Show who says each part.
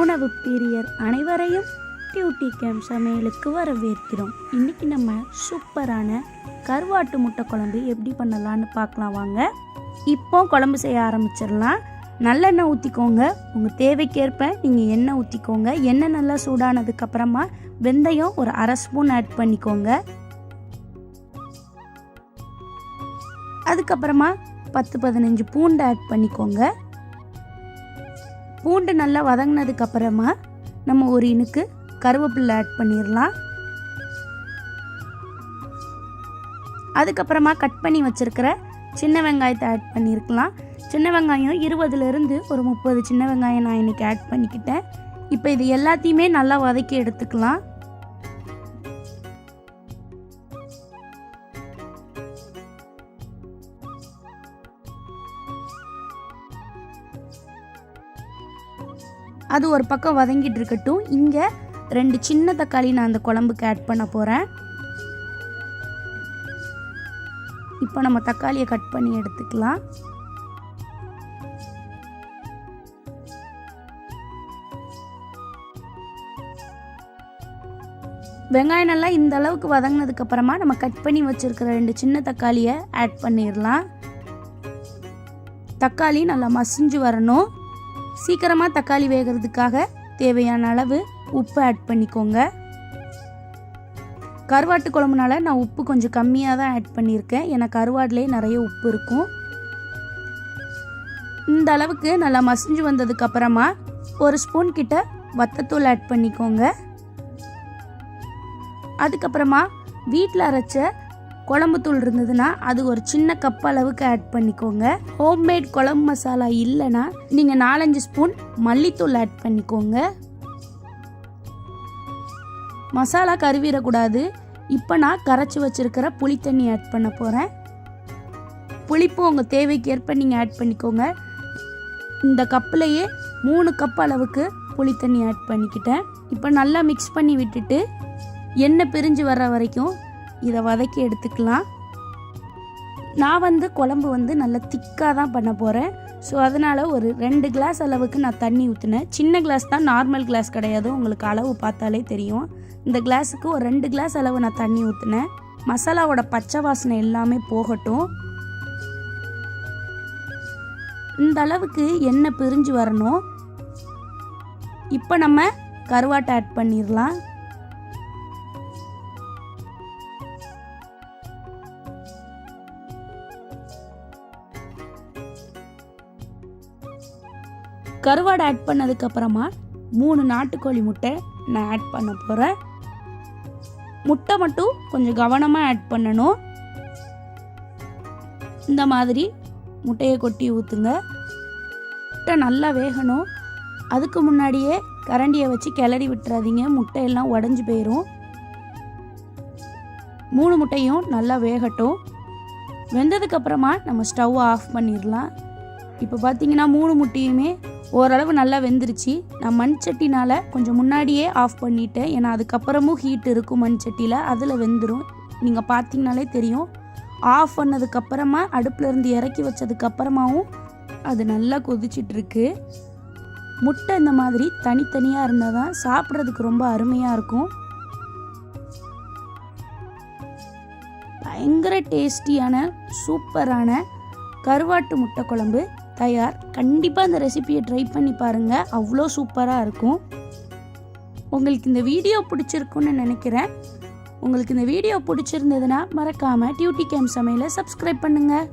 Speaker 1: உணவு பிரியர் அனைவரையும் டியூட்டி கேம் சமையலுக்கு வரவேற்கிறோம். இன்னைக்கு நம்ம சூப்பரான கருவாட்டு முட்டை குழம்பு எப்படி பண்ணலான்னு பார்க்கலாம் வாங்க. இப்போ குழம்பு செய்ய ஆரம்பிச்சிடலாம். நல்லெண்ணெய் ஊற்றிக்கோங்க உங்கள் தேவைக்கேற்ப நீங்கள் எண்ணெய் ஊற்றிக்கோங்க எண்ணெய் நல்லா சூடானதுக்கப்புறமா வெந்தயம் ஒரு அரை ஸ்பூன் ஆட் பண்ணிக்கோங்க. அதுக்கப்புறமா பத்து பதினஞ்சு பூண்டு ஆட் பண்ணிக்கோங்க. பூண்டு நல்லா வதங்கினதுக்கு அப்புறமா நம்ம ஒரு இனுக்கு கருவேப்பிலை ஆட் பண்ணிடலாம் அதுக்கப்புறமா கட் பண்ணி வச்சிருக்கிற சின்ன வெங்காயத்தை ஆட் பண்ணியிருக்கலாம் சின்ன வெங்காயம் இருபதுலேருந்து ஒரு முப்பது சின்ன வெங்காயம் நான் இன்னைக்கு ஆட் பண்ணிக்கிட்டேன். இப்போ இது எல்லாத்தையுமே நல்லா வதக்கி எடுத்துக்கலாம். அது ஒரு பக்கம் வதங்கிட்டு இருக்கட்டும் இங்கே ரெண்டு சின்ன தக்காளி நான் அந்த குழம்புக்கு ஆட் பண்ண போகிறேன் இப்போ நம்ம தக்காளியை கட் பண்ணி எடுத்துக்கலாம். வெங்காயம் நல்லா இந்த அளவுக்கு வதங்கினதுக்கு அப்புறமா நம்ம கட் பண்ணி வச்சிருக்கிற ரெண்டு சின்ன தக்காளியை ஆட் பண்ணிடலாம். தக்காளி நல்லா மசிஞ்சு வரணும். சீக்கிரமாக தக்காளி வேகிறதுக்காக தேவையான அளவு உப்பு ஆட் பண்ணிக்கோங்க. கருவாட்டு குழம்புனால நான் உப்பு கொஞ்சம் கம்மியாக தான் ஆட் பண்ணியிருக்கேன். ஏன்னா கருவாடுலேயே நிறைய உப்பு இருக்கும். இந்த அளவுக்கு நல்லா மசிஞ்சு வந்ததுக்கு அப்புறமா ஒரு ஸ்பூன் கிட்ட வத்தத்தூள் ஆட் பண்ணிக்கோங்க. அதுக்கப்புறமா வீட்டில் அரைச்ச குழம்பு தூள் இருந்ததுன்னா அது ஒரு சின்ன கப் அளவுக்கு ஆட் பண்ணிக்கோங்க. ஹோம்மேட் குழம்பு மசாலா இல்லைன்னா நீங்கள் நாலஞ்சு ஸ்பூன் மல்லித்தூள் ஆட் பண்ணிக்கோங்க. மசாலா கருவிடக்கூடாது. இப்போ நான் கரைச்சி வச்சிருக்கிற புளி தண்ணி ஆட் பண்ண போகிறேன் புளிப்பு உங்கள் தேவைக்கு ஏற்ப நீங்கள் ஆட் பண்ணிக்கோங்க. இந்த கப்பிலையே மூணு கப் அளவுக்கு புளி தண்ணி ஆட் பண்ணிக்கிட்டேன். இப்போ நல்லா மிக்ஸ் பண்ணி விட்டுட்டு எண்ணெய் பிரிஞ்சு வர்ற வரைக்கும் இதை வதக்கி எடுத்துக்கலாம். நான் வந்து குழம்பு வந்து நல்லா திக்காக தான் பண்ண போகிறேன் ஸோ அதனால் ஒரு ரெண்டு கிளாஸ் அளவுக்கு நான் தண்ணி ஊற்றினேன் சின்ன கிளாஸ் தான் நார்மல் கிளாஸ் கிடையாது. உங்களுக்கு அளவு பார்த்தாலே தெரியும். இந்த கிளாஸுக்கு ஒரு ரெண்டு கிளாஸ் அளவு நான் தண்ணி ஊற்றினேன் மசாலாவோட பச்சை வாசனை எல்லாமே போகட்டும். இந்த அளவுக்கு எண்ணெய் பிரிஞ்சு வரணும். இப்போ நம்ம கருவாட்டை ஆட் பண்ணிடலாம். கருவாடை ஆட் பண்ணதுக்கு அப்புறமா மூணு நாட்டுக்கோழி முட்டை நான் ஆட் பண்ண போகிறேன் முட்டை மட்டும் கொஞ்சம் கவனமாக ஆட் பண்ணணும். இந்த மாதிரி முட்டையை கொட்டி ஊற்றுங்க முட்டை நல்லா வேகணும். அதுக்கு முன்னாடியே கரண்டியை வச்சு கிளறி விட்டுறாதீங்க. முட்டையெல்லாம் உடஞ்சி போயிடும் மூணு முட்டையும் நல்லா வேகட்டும். வெந்ததுக்கு அப்புறமா நம்ம ஸ்டவ் ஆஃப் பண்ணிடலாம். இப்போ பார்த்தீங்கன்னா மூணு முட்டையுமே ஓரளவு நல்லா வெந்துருச்சு. நான் மண் சட்டினால் கொஞ்சம் முன்னாடியே ஆஃப் பண்ணிட்டேன். ஏன்னா அதுக்கப்புறமும் ஹீட் இருக்கும் மண் சட்டியில். அதில் வெந்துடும் நீங்கள் பார்த்தீங்கனாலே தெரியும். ஆஃப் பண்ணதுக்கப்புறமா அடுப்புல இருந்து இறக்கி வச்சதுக்கப்புறமாவும் அது நல்லா கொதிச்சிட்ருக்கு. முட்டை இந்த மாதிரி தனித்தனியாக இருந்தால் தான் சாப்பிட்றதுக்கு ரொம்ப அருமையாக இருக்கும். பயங்கர டேஸ்டியான சூப்பரான கருவாட்டு முட்டை குழம்பு. தயார். கண்டிப்பாக இந்த ரெசிபியை ட்ரை பண்ணி பாருங்கள் அவ்வளோ சூப்பராக இருக்கும். உங்களுக்கு இந்த வீடியோ பிடிச்சிருக்குன்னு நினைக்கிறேன். உங்களுக்கு இந்த வீடியோ பிடிச்சிருந்ததுன்னா மறக்காமல் டியூட்டி கேம் சமையலை சப்ஸ்கிரைப் பண்ணுங்கள்